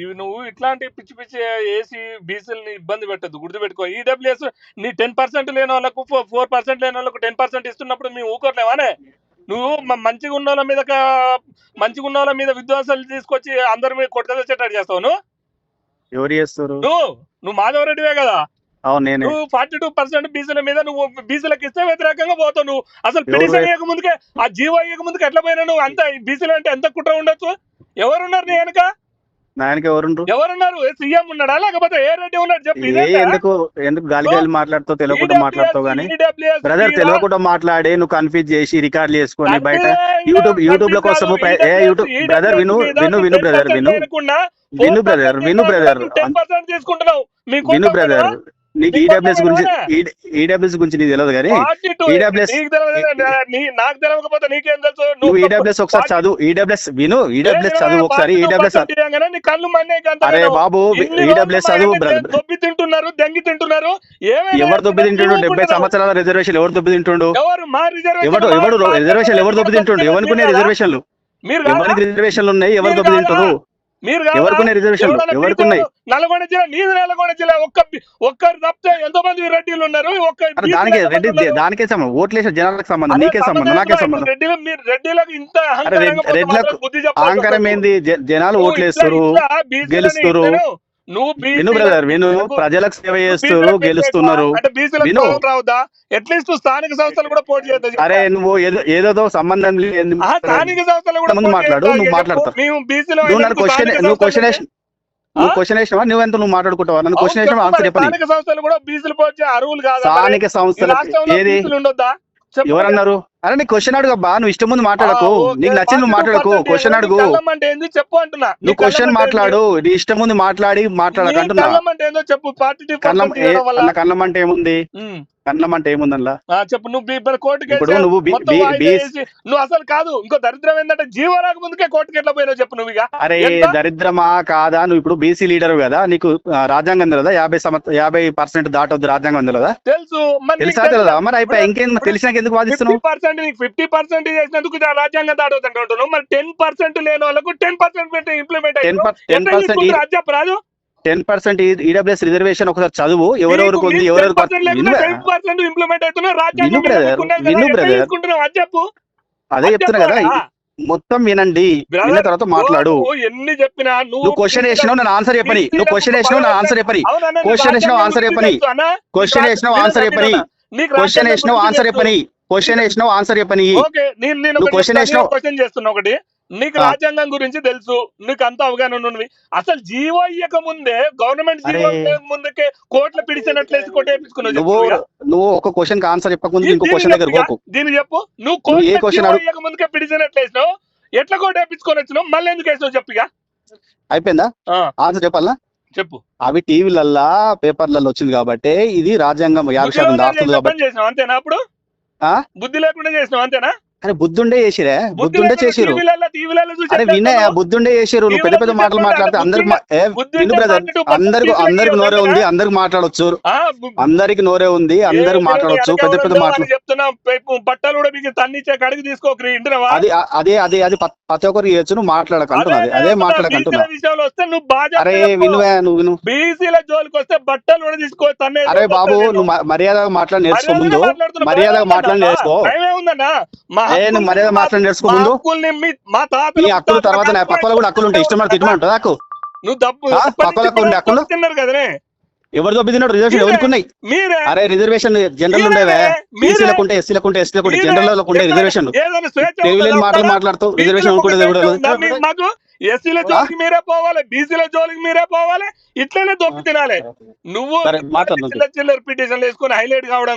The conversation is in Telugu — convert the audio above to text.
ఇవి నువ్వు ఇట్లాంటి పిచ్చి పిచ్చి వేసి బీసీలని ఇబ్బంది పెట్టద్దు. గుర్తుపెట్టుకో ఈడబ్ల్యూఎస్ నీ టెన్ పర్సెంట్ లేని వాళ్ళకు ఫోర్ పర్సెంట్ లేని వాళ్ళకు టెన్ పర్సెంట్ ఇస్తున్నప్పుడు మేము ఊకోట్లేవానే? నువ్వు మంచిగా ఉన్న వాళ్ళ మీద మంచిగా ఉన్న వాళ్ళ మీద విధ్వంసాలు తీసుకొచ్చి అందరి మీద కొట్టద వచ్చేటట్టు చేస్తావు నువ్వు? ఎవరు చేస్తారు? నువ్వు నువ్వు మాధవరెడ్డివే కదా? అవును నేనే. నువ్వు ఫార్టీ టూ పర్సెంట్ బీసీల మీద నువ్వు బీసీలకు ఇస్తే వ్యతిరేకంగా పోతావు నువ్వు. అసలు పిటిషన్ అయ్యక ముందుకే ఆ జీవో అయ్యక ముందుకు ఎట్లా పోయినా నువ్వు అంత బీసీలు అంటే ఎంత కుట్ర ఉండొచ్చు? ఎవరున్నారు నీ వెనక? నాయనకి ఎవరుండ్రు? ఎవరున్నారు? సీఎం ఉన్నాడా? లేకపోతే ఏ రెడ్డి ఉన్నాడు చెప్పు? ఎందుకు? ఎందుకు గాలి గాలి మాట్లాడుతావు తెలియకుండా EWS, మాట్లాడుతావు కానీ EWS, బ్రదర్ తెలియకుండా మాట్లాడి నువ్వు కన్ఫ్యూజ్ చేసి రికార్డులు చేసుకొని బయట యూట్యూబ్ యూట్యూబ్లో కాదు. ఏ యూట్యూబ్ EWS బ్రదర్ విను విను విను బ్రదర్ 10% విను. విను 4% బ్రదర్ విను బ్రదర్ నువ్వు 10% తీసుకుంటున్నావు. మీకు విను బ్రదర్ నీకు ఈడబ్ల్యూఎస్ గురించి తెలియదా? ఈడబ్ల్యూఎస్ గురించి నీకు తెలియదు కానీ 42 EWS నీకు తెలియకపోతే నీకేం తెలుసు? నువ్వు ఈడబ్ల్యూఎస్ ఒకసారి చదువు. ఈడబ్ల్యూఎస్ విను. ఈడబ్ల్యూఎస్ చదువు ఒకసారి. ఈడబ్ల్యూఎస్ కళ్ళు మన్నే అరే బాబు ఈడబ్ల్యూఎస్ చదువు దొబ్బి తింటున్నారు దెంగి తింటున్నారు? ఎవరు దొబ్బి తింటుండు డెబ్బై. సంవత్సరాల రిజర్వేషన్ ఎవరు దొబ్బి తింటుండు ఎవరు? మా రిజర్వేషన్ ఎవరు దొబ్బి తింటుండు ఎవరికి? రిజర్వేషన్లు? ఎవరికి రిజర్వేషన్లు ఉన్నాయి? ఎవరు దొబ్బి? తింటారు మీరు నల్గొండ జిల్లా నీది నల్గొండ జిల్లా. ఒక్క ఒక్కరు తప్పితే ఎంతో మంది రెడ్డిలు ఉన్నారు? దానికే రెడ్డి? దానికే సంబంధం. ఓట్లేసిన జనాలకు సంబంధం. నీకే సంబంధం. నాకే. సంబంధం. రెడ్డిలు మీరు రెడ్డిలకు ఇంత రెడ్లకు అహంకారం. ఏంది? జనాలు ఓట్లేస్తారు గెలుస్తురు. నువ్వు విను బ్రదర్ విను. ప్రజలకు సేవ చేస్తారు బీసీలకు గెలుస్తున్నారు. విను. పదవులు రావద్దా? అట్లీస్ట్ స్థానిక సంస్థలు కూడా పోటీ చేద్దాం అరే నువ్వు ఏదో సంబంధం లేదు స్థానిక సంస్థలు కూడా ముందు మాట్లాడు. నువ్వు మాట్లాడతావు. నువ్వు నన్ను క్వశ్చన్ నువ్వు క్వశ్చన్ సంస్థలు వేసిన నువ్వు క్వశ్చన్ వేసినావా? నువ్వెంత నువ్వు మాట్లాడుకుంటావా? నన్ను క్వశ్చన్ వేసినా ఆన్సర్ మరి, చెప్పని స్థానిక సంస్థలు కూడా బీసీలు పోతే అరువులు కాదా? స్థానిక రాష్ట్రంలో ఏది? ఎవరన్నారు? అరే నీ క్వశ్చన్ అడుగు అబ్బా. నువ్వు ఇష్టం ముందు మాట్లాడకు. నీకు నచ్చింది నువ్వు మాట్లాడకు. 42% క్వశ్చన్ అడుగు. కళ్ళం అంటే ఏంది చెప్పు అంటున్నా. నువ్వు క్వశ్చన్ కళ్ళం మాట్లాడు. నీ ఇష్టం ముందు మాట్లాడి మాట్లాడకంటున్నా. కళ్ళం అంటే ఏందో చెప్పు. పార్టీ కన్నం అంటే ఏముంది. కన్నం అంటే ఏముంది అందులో ఆ, చెప్పు నువ్వు మరి కోర్టుకి ఇప్పుడు నువ్వు నువ్వు అసలు కాదు ఇంకో దరిద్రం ఏంటంటే జీవో రాక ముందుకే కోర్టుకి ఎట్లా పోయినావు చెప్పు నువ్వు ఇక. అరే? దరిద్రమా కాదా? నువ్వు ఇప్పుడు బీసీ లీడర్ కదా నీకు రాజ్యాంగం తెలియదా యాభై సంవత్సరం యాభై పర్సెంట్ దాటొద్దు రాజ్యాంగం తెలియదా తెలుసు తెలుసా తెలియదా మరి అయిపోయి ఇంకేం తెలిసినాక ఎందుకు వాదిస్తున్నావు? పర్సెంట్ నీకు ఫిఫ్టీ పర్సెంట్ చేసినందుకు రాజ్యాంగం దాటవుతుంది అంటున్నావు మరి టెన్ పర్సెంట్ లేని వాళ్ళకు ten percent implement ten percent రాజు? టెన్ పర్సెంట్ ఈడబ్ల్యూఎస్ రిజర్వేషన్ ఒకసారి చదువు. ఎవరెవరికి ఉంది ఎవరెవరికి ఇంప్లిమెంట్ అవుతున్నా అది చెప్తున్నా కదా మొత్తం వినండి. విన్న తర్వాత మాట్లాడు. నువ్వు ఎన్ని చెప్పినా నువ్వు క్వశ్చన్ వేసినావు నేను ఆన్సర్ చెప్పని. నువ్వు క్వశ్చన్ వేసినావు నేను ఆన్సర్ చెప్పని. Question వేసినావు, గురించి చెప్పని. క్వశ్చన్ వేసినావు ఆన్సర్ చెప్పని. క్వశ్చన్ వేసినావు ఆన్సర్. చెప్పని. క్వశ్చన్ వేసినావు ఆన్సర్ చెప్పని. నువ్వు చెప్తాను, వేసినావు. క్వశ్చన్ చేస్తున్నా ఒకటి. నీకు. రాజ్యాంగం గురించి తెలుసు నీకు అంత అవగాహన ఉన్నది. అసలు జీవో ఇయ్యక ముందే గవర్నమెంట్ జీవో ముందుకే కోట్ల పిడిచినట్లేసి కొట్టేపించుకున్నావు నువ్వు ఒక క్వశ్చన్ ఆన్సర్ చెప్పకుండా దీ- ఇంకో క్వశ్చన్ దగ్గర. పోకు. దీనికి చెప్పు. నువ్వు కోట్ల ఇయ్యక ముందుకే పిడిచినట్లేసినావు ఎట్లా కొట్టేపించుకొని వచ్చినావు? మళ్ళీ ఎందుకు వేసినావు చెప్పు ఇక. అయిపోయిందా? ఆన్సర్ చెప్పాలా? చెప్పు. అవి టీవీలల్లా పేపర్లలో వచ్చింది కాబట్టి ఇది రాజ్యాంగం యాభై శాతం కాబట్టి చేసినావు అంతేనా అప్పుడు? ఆ? బుద్ధి లేకుండా చేసినావు అంతేనా? అరే బుద్ధుండే చేసిరే. బుద్ధి బుద్ధుండే చేసిరు. అరే ఎట్లా వినే చేస్తావు? బుద్ధుండే చేసిరు. నువ్వు పెద్ద పెద్ద మాటలు మాట్లాడితే అందరికి బ్రదర్ 42% అందరికి అందరికి నోరే? ఉంది అందరికి మాట్లాడొచ్చు. అందరికి నోరే ఉంది అందరికి మాట్లాడొచ్చు. పెద్ద పెద్ద మాటలు. చెప్తున్నా. బట్టలు కూడా మీకు తన్నిచ్చే కడిగి తీసుకోకరి ఇంటున్నావా అది అదే అదే అది ప్రతి ఒక్కరు చేయొచ్చు. నువ్వు మాట్లాడకంటున్నది అదే మాట్లాడకంటున్నా అరే వినువే నువ్వు విను. బీసీల జోలికి వస్తే బట్టలు కూడా తీసుకో తన్నే అరే బాబు నువ్వు మర్యాదగా మాట్లాడి నేర్చుకో ముందు. మర్యాదగా మాట్లాడి నేర్చుకో. ఉందన్నా నువ్వు మర్యాద మాట్లాడి నేర్చుకో మా ముందు మీ- తాత నీ హక్కులు తర్వాత నా పక్కల కూడా హక్కులు ఉంటాయి ఇష్టం తిట్టమని ఉంటుంది నాకు నువ్వు డబ్బు పక్కలకు ఉండే హక్కులు? తిన్నారు కదనే. ఎవరు దొబ్బిదిన్నాడు రిజర్వేషన్ ఎవరికి అరే రిజర్వేషన్ జనరల్ ఉండేవే? బీసీలకు ఉంటే ఎస్సీలకు ఉంటే ఎస్సీలకు ఉంటే జనరల్ ఉండే రిజర్వేషన్. తెలివిలేని? మాటలు మాట్లాడుతూ రిజర్వేషన్ మాకు ఎస్సీల జోలికి మీరే పోవాలి బీసీల జోలికి మీరే పోవాలి. ఇట్లనే దొప్పి తినాలి. నువ్వు చిల్లర పిటిషన్లు వేసుకొని హైలైట్ కావడం